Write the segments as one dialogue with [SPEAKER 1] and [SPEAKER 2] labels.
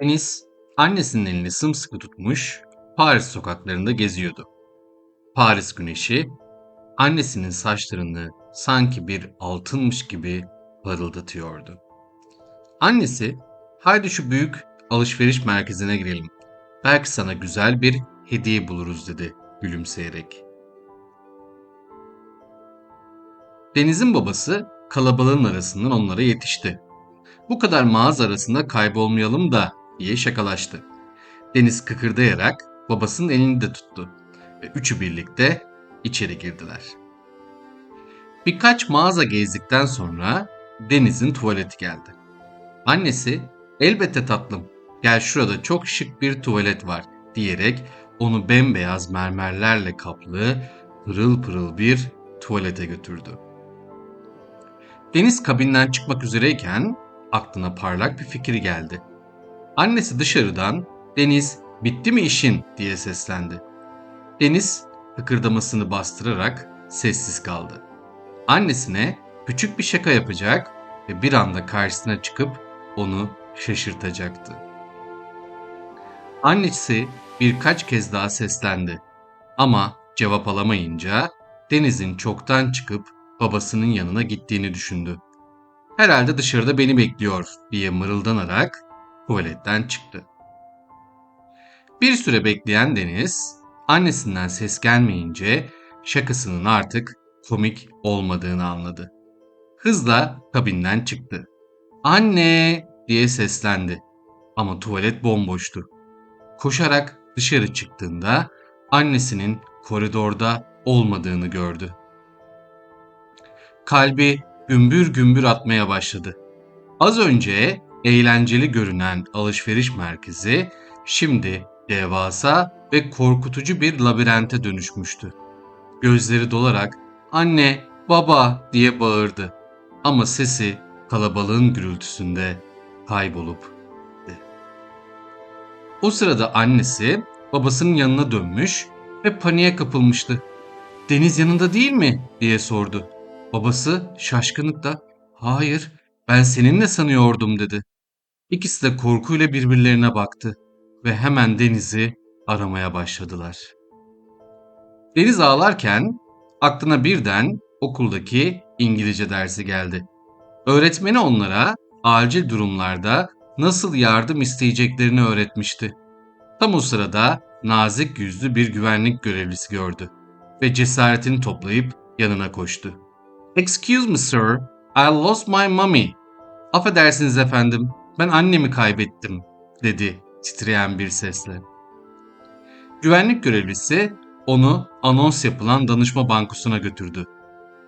[SPEAKER 1] Deniz, annesinin elini sımsıkı tutmuş, Paris sokaklarında geziyordu. Paris güneşi, annesinin saçlarını sanki bir altınmış gibi parıldatıyordu. Annesi, haydi şu büyük alışveriş merkezine girelim. Belki sana güzel bir hediye buluruz dedi gülümseyerek. Deniz'in babası kalabalığın arasından onlara yetişti. Bu kadar mağaza arasında kaybolmayalım da diye şakalaştı. Deniz kıkırdayarak babasının elini de tuttu ve üçü birlikte içeri girdiler. Birkaç mağaza gezdikten sonra Deniz'in tuvaleti geldi. Annesi, elbette tatlım, gel şurada çok şık bir tuvalet var diyerek onu bembeyaz mermerlerle kaplı pırıl pırıl bir tuvalete götürdü. Deniz kabinden çıkmak üzereyken aklına parlak bir fikir geldi. Annesi dışarıdan Deniz bitti mi işin diye seslendi. Deniz hıkırdamasını bastırarak sessiz kaldı. Annesine küçük bir şaka yapacak ve bir anda karşısına çıkıp onu şaşırtacaktı. Annesi birkaç kez daha seslendi. Ama cevap alamayınca Deniz'in çoktan çıkıp babasının yanına gittiğini düşündü. Herhalde dışarıda beni bekliyor diye mırıldanarak tuvaletten çıktı. Bir süre bekleyen Deniz, annesinden ses gelmeyince şakasının artık komik olmadığını anladı. Hızla kabinden çıktı. Anne diye seslendi. Ama tuvalet bomboştu. Koşarak dışarı çıktığında annesinin koridorda olmadığını gördü. Kalbi gümbür gümbür atmaya başladı. Az önce eğlenceli görünen alışveriş merkezi şimdi devasa ve korkutucu bir labirente dönüşmüştü. Gözleri dolarak "Anne, baba!" diye bağırdı. Ama sesi kalabalığın gürültüsünde kaybolup gitti. O sırada annesi babasının yanına dönmüş ve paniğe kapılmıştı. "Deniz yanında değil mi?" diye sordu. Babası şaşkınlıkla "Hayır, ben seninle sanıyordum." dedi. İkisi de korkuyla birbirlerine baktı ve hemen Deniz'i aramaya başladılar. Deniz ağlarken aklına birden okuldaki İngilizce dersi geldi. Öğretmeni onlara acil durumlarda nasıl yardım isteyeceklerini öğretmişti. Tam o sırada nazik yüzlü bir güvenlik görevlisi gördü ve cesaretini toplayıp yanına koştu. Excuse me sir, I lost my mommy. Affedersiniz efendim, ben annemi kaybettim, dedi titreyen bir sesle. Güvenlik görevlisi onu anons yapılan danışma bankosuna götürdü.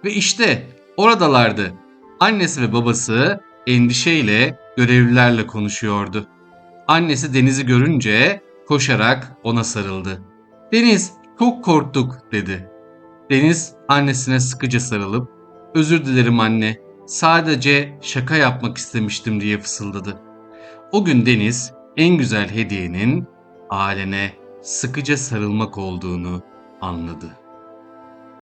[SPEAKER 1] Ve işte oradalardı. Annesi ve babası endişeyle görevlilerle konuşuyordu. Annesi Deniz'i görünce koşarak ona sarıldı. Deniz çok korktuk dedi. Deniz annesine sıkıca sarılıp özür dilerim anne sadece şaka yapmak istemiştim diye fısıldadı. O gün Deniz en güzel hediyenin ailene sıkıca sarılmak olduğunu anladı.